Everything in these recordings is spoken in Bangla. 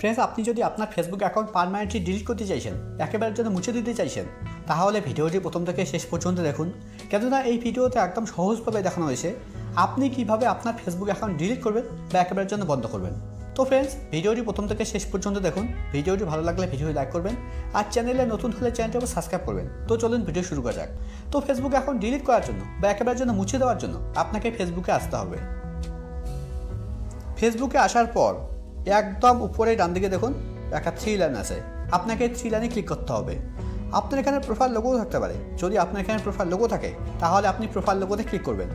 ফ্রেন্ডস আপনি যদি আপনার ফেসবুক অ্যাকাউন্ট পারমানেন্টলি ডিলিট করতে চাইছেন একেবারের জন্য মুছে দিতে চাইছেন, তাহলে ভিডিওটি প্রথম থেকে শেষ পর্যন্ত দেখুন। কেননা এই ভিডিওতে একদম সহজভাবে দেখানো হয়েছে, আপনি কীভাবে আপনার ফেসবুক অ্যাকাউন্ট ডিলিট করবেন বা একেবারের জন্য বন্ধ করবেন। তো ফ্রেন্ডস ভিডিওটি প্রথম থেকে শেষ পর্যন্ত দেখুন। ভিডিওটি ভালো লাগলে ভিডিওটি লাইক করবেন আর চ্যানেলে নতুন হলে চ্যানেলটি সাবস্ক্রাইব করবেন। তো চলুন ভিডিও শুরু করা যাক। তো ফেসবুক অ্যাকাউন্ট ডিলিট করার জন্য বা একেবারের জন্য মুছে দেওয়ার জন্য আপনাকে ফেসবুকে আসতে হবে। ফেসবুকে আসার পর একদম উপরে ডান দিকে দেখুন, একটা থ্রি লাইন আছে। আপনাকে থ্রি লাইনে ক্লিক করতে হবে। আপনার এখানে প্রোফাইল লোগো থাকতে পারে। যদি আপনার এখানে প্রোফাইল লোগো থাকে, তাহলে আপনি প্রোফাইল লোগোতে ক্লিক করবেন।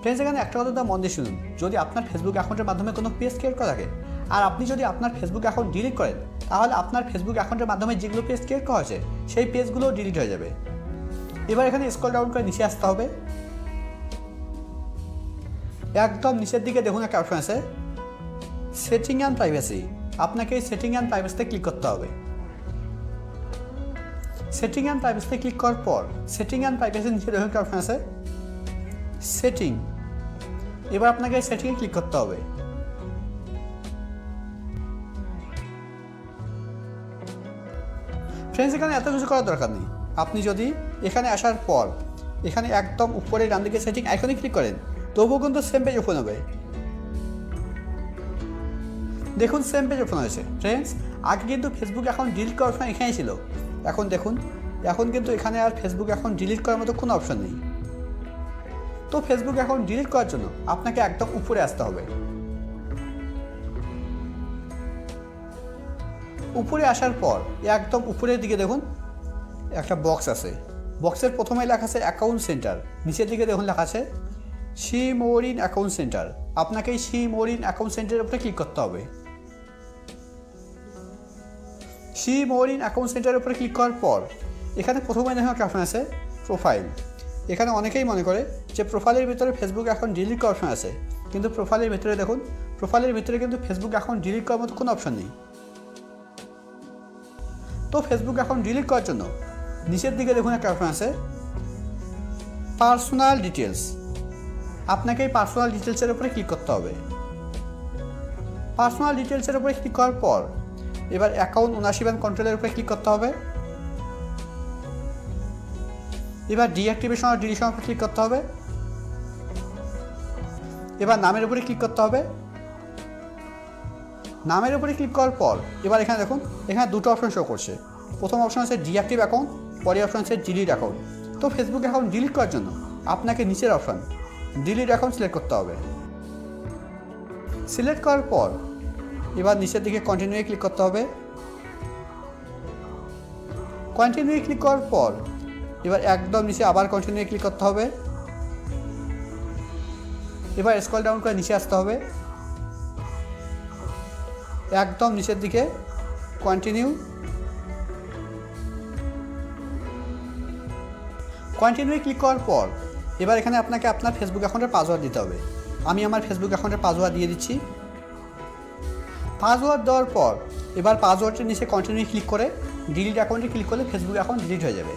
ফ্রেন্ডস এখানে একটা কথা মন দিয়ে শুনুন। যদি আপনার ফেসবুক অ্যাকাউন্টের মাধ্যমে কোনো পেজ ক্রিয়েট করা থাকে, আর আপনি যদি আপনার ফেসবুক অ্যাকাউন্ট ডিলিট করেন, তাহলে আপনার ফেসবুক অ্যাকাউন্টের মাধ্যমে যেগুলো পেজ ক্রিয়েট করা হয়েছে, সেই পেজগুলোও ডিলিট হয়ে যাবে। এবার এখানে স্ক্রল ডাউন করে নিচে আসতে হবে। একদম নিচের দিকে দেখুন একটা অপশন আছে। সেটিং অ্যান্ড প্রাইভেসি আপনাকে এই সেটিং অ্যান্ড প্রাইভেসিতে ক্লিক করতে হবে। সেটিং অ্যান্ড প্রাইভেসিতে ক্লিক করার পর সেটিং অ্যান্ড প্রাইভেসি নিচে দেখুন একটা অপশন আছে। সেটিং এবার আপনাকে সেটিংয়ে ক্লিক করতে হবে। ফ্রেন্ডস এখানে এত কিছু করার দরকার নেই। আপনি যদি এখানে আসার পর, এখানে একদম উপরে ডান দিকে সেটিং আইকনে ক্লিক করেন তবুও কিন্তু সেম পেজ ওপেন হবে। দেখুন সেম পেজ ওপেন হয়েছে। ফ্রেন্ডস আগে কিন্তু ফেসবুক এখন ডিলিট করার অপশন এখানেই ছিল। এখন দেখুন, এখন কিন্তু এখানে আর ফেসবুক এখন ডিলিট করার মতো কোনো অপশন নেই। তো ফেসবুক এখন ডিলিট করার জন্য আপনাকে একদম উপরে আসতে হবে। উপরে আসার পর, একদম উপরের দিকে দেখুন, একটা বক্স আছে। বক্সের প্রথমে লেখা আছে অ্যাকাউন্ট সেন্টার নিচের দিকে দেখুন লেখা আছে সি মোরিন অ্যাকাউন্ট সেন্টার। আপনাকে এই সি মোরিন অ্যাকাউন্ট সেন্টারের উপরে ক্লিক করতে হবে। সি মোরিন অ্যাকাউন্ট সেন্টারের উপরে ক্লিক করার পর, এখানে প্রথমে একটা অপশন আছে প্রোফাইল এখানে অনেকেই মনে করে যে প্রোফাইলের ভিতরে ফেসবুক এখন ডিলিট করার অপশন আছে। কিন্তু প্রোফাইলের ভিতরে দেখুন প্রোফাইলের ভিতরে কিন্তু ফেসবুক এখন ডিলিট করার মতো কোনো অপশন নেই। তো ফেসবুক এখন ডিলিট করার জন্য, নিচের দিকে দেখুন একটা অপশন আছে পার্সোনাল ডিটেলস আপনাকে এই পার্সোনাল ডিটেলসের উপরে ক্লিক করতে হবে? পার্সোনাল ডিটেলসের উপরে ক্লিক করার পর, এবার অ্যাকাউন্ট ওনারশিপ অ্যান্ড কন্ট্রোলের উপরে ক্লিক করতে হবে? এবার ডিঅ্যাক্টিভেশন আর ডিলিশন উপরে ক্লিক করতে হবে? এবার নামের উপরে ক্লিক করতে হবে। নামের উপরে ক্লিক করার পর, এবার এখানে দেখুন, এখানে দুটো অপশন শো করছে। প্রথম অপশন আছে ডিঅ্যাক্টিভ অ্যাকাউন্ট পরের অপশন আছে ডিলিট অ্যাকাউন্ট তো ফেসবুক অ্যাকাউন্ট ডিলিট করার জন্য আপনাকে নিচের অপশন ডিলিট অ্যাকাউন্ট সিলেক্ট করতে হবে। সিলেক্ট করার পর, এবার নিচের দিকে কন্টিনিউ ক্লিক করতে হবে। কন্টিনিউ ক্লিক করার পর, এবার একদম নিচে আবার কন্টিনিউ ক্লিক করতে হবে। এবার স্কল ডাউন করে নিচে আসতে হবে। একদম নিচের দিকে কন্টিনিউ কন্টিনিউ ক্লিক করার পর এবার এখানে আপনাকে আপনার ফেসবুক অ্যাকাউন্টের পাসওয়ার্ড দিতে হবে। আমি আমার ফেসবুক অ্যাকাউন্টের পাসওয়ার্ড দিয়ে দিচ্ছি। পাসওয়ার্ড দেওয়ার পর, এবার পাসওয়ার্ডের নিচে কন্টিনিউ ক্লিক করে ডিলিট অ্যাকাউন্টে ক্লিক করলে ফেসবুক অ্যাকাউন্ট ডিলিট হয়ে যাবে।